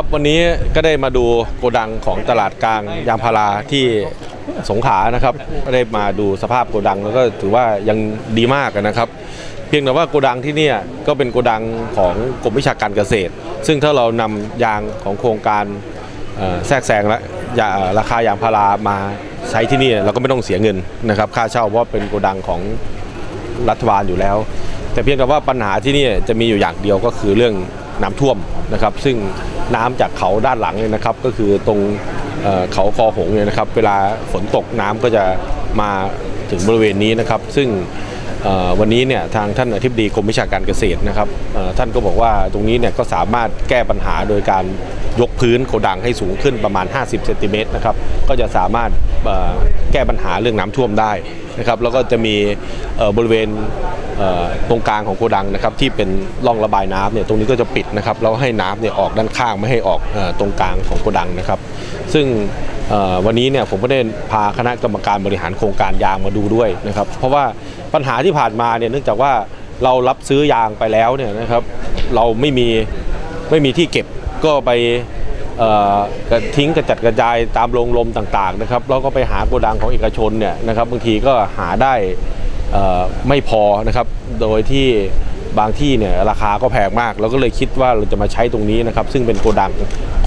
ครับวันนี้ก็ได้มาดูโกดังของตลาดกลางยางพาราที่สงขลานะครับก็ได้มาดูสภาพโกดังแล้วก็ถือว่ายังดีมากนะครับ เพียงแต่ว่าโกดังที่นี่ก็เป็นโกดังของกรมวิชาการเกษตร ซึ่งถ้าเรานำยางของโครงการแทรกแซงและราคายางพารามาใช้ที่นี่เราก็ไม่ต้องเสียเงินนะครับค่าเช่าเพราะเป็นโกดังของรัฐบาลอยู่แล้ว แต่เพียงแต่ว่าปัญหาที่นี่จะมีอยู่อย่างเดียวก็คือเรื่องน้ำท่วมนะครับ ซึ่ง น้ำจากเขาด้านหลังเนี่ยนะครับ ก็คือตรงเขาคอหงส์เนี่ยนะครับ เวลาฝนตกน้ำก็จะมาถึงบริเวณนี้นะครับ ซึ่งวันนี้เนี่ยทางท่านอธิบดีกรมวิชาการเกษตรนะครับท่านก็บอกว่าตรงนี้เนี่ยก็สามารถแก้ปัญหาโดยการยกพื้นโกดังให้สูงขึ้นประมาณ 50เซนติเมตรนะครับก็จะสามารถแก้ปัญหาเรื่องน้ำท่วมได้ นะครับแล้วก็จะมีบริเวณตรงกลางของโกดังนะครับที่เป็นร่องระบายน้ำเนี่ยตรงนี้ก็จะปิดนะครับแล้วให้น้ำเนี่ยออกด้านข้างไม่ให้ออกตรงกลางของโกดังนะครับ ซึ่งวันนี้เนี่ยผมก็ได้พาคณะกรรมการบริหารโครงการยางมาดูด้วยนะครับ เพราะว่าปัญหาที่ผ่านมาเนี่ยเนื่องจากว่าเรารับซื้อยางไปแล้วเนี่ยนะครับ เราไม่มีไม่มีที่เก็บก็ไป ทิ้งกระจัดกระจายตามโรงลมต่างๆนะครับแล้วก็ไปหาโกดังของเอกชนเนี่ยนะครับบางทีก็หาได้ไม่พอนะครับโดยที่ บางที่เนี่ยราคาก็แพงมาก เราก็เลยคิดว่าเราจะมาใช้ตรงนี้นะครับ ซึ่งเป็นโกดัง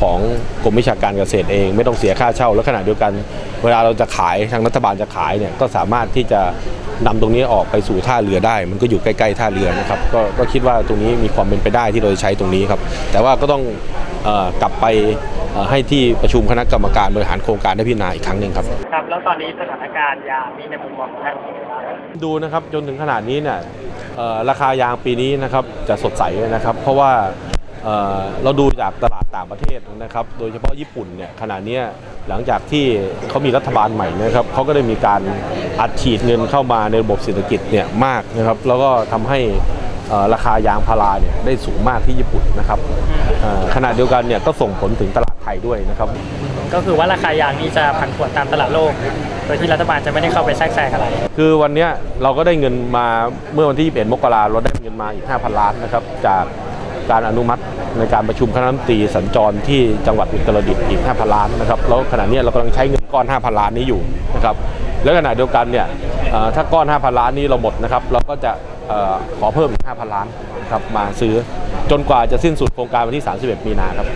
ของกรมวิชาการเกษตรเอง ไม่ต้องเสียค่าเช่า และขณะเดียวกัน เวลาเราจะขายทางรัฐบาลจะขายเนี่ยก็สามารถที่จะนำตรงนี้ออกไปสู่ท่าเรือได้ มันก็อยู่ใกล้ๆท่าเรือนะครับก็ก็คิดว่าตรงนี้มีความเป็นไปได้ที่เราจะใช้ตรงนี้ครับ แต่ว่าก็ต้องเอ่อกลับไปเอ่อให้ที่ประชุมคณะกรรมการบริหารโครงการได้พิจารณาอีกครั้งหนึ่งครับครับ แล้วตอนนี้สถานการณ์ยามีในมุมมองของท่านเป็นยังไงบ้างดูนะครับจนถึงขนาดนี้เนี่ยเอ่อ ราคายางปีนี้นะครับจะสดใสนะครับ เพราะว่าเเราดูจากตลาดต่างประเทศนะครับ โดยเฉพาะญี่ปุ่นเนี่ยขณะนี้หลังจากที่เขามีรัฐบาลใหม่นะครับเขาก็ได้มีการอัดฉีดเงินเข้ามาในระบบเศรษฐกิจเนี่ยมากนะครับ แล้วก็ทำให้ ราคายางพาราเนี่ยได้สูงมากที่ญี่ปุ่นนะครับเอ่อขณะเดียวกันเนี่ยก็ส่งผลถึงตลาดไทยด้วยนะครับ ก็คือว่าราคายางนี้จะผันผวนตามตลาดโลก โดยที่รัฐบาลจะไม่ได้เข้าไปแทรกแซงอะไร คือวันเนี้ยเราก็ได้เงินมาเมื่อวันที่21มกราเราได้เงินมาอีก 5,000 ล้านนะครับจากการอนุมัติในการประชุมคณะรัฐมนตรีสัญจรที่จังหวัดอุตรดิตถ์อีก 5,000 ล้านนะครับแล้วขณะเนี้ยเรากำลังใช้เงินก้อน 5,000 ล้านนี้อยู่นะครับแล้วขณะเดียวกันเนี่ยเอ่อถ้าก้อน 5,000 ล้านนี้เราหมดนะครับเราก็จะเอ่อ ขอเพิ่มอีก5,000 ล้านครับมาซื้อจนกว่าจะสิ้นสุดโครงการวันที่ 31 มีนาครับ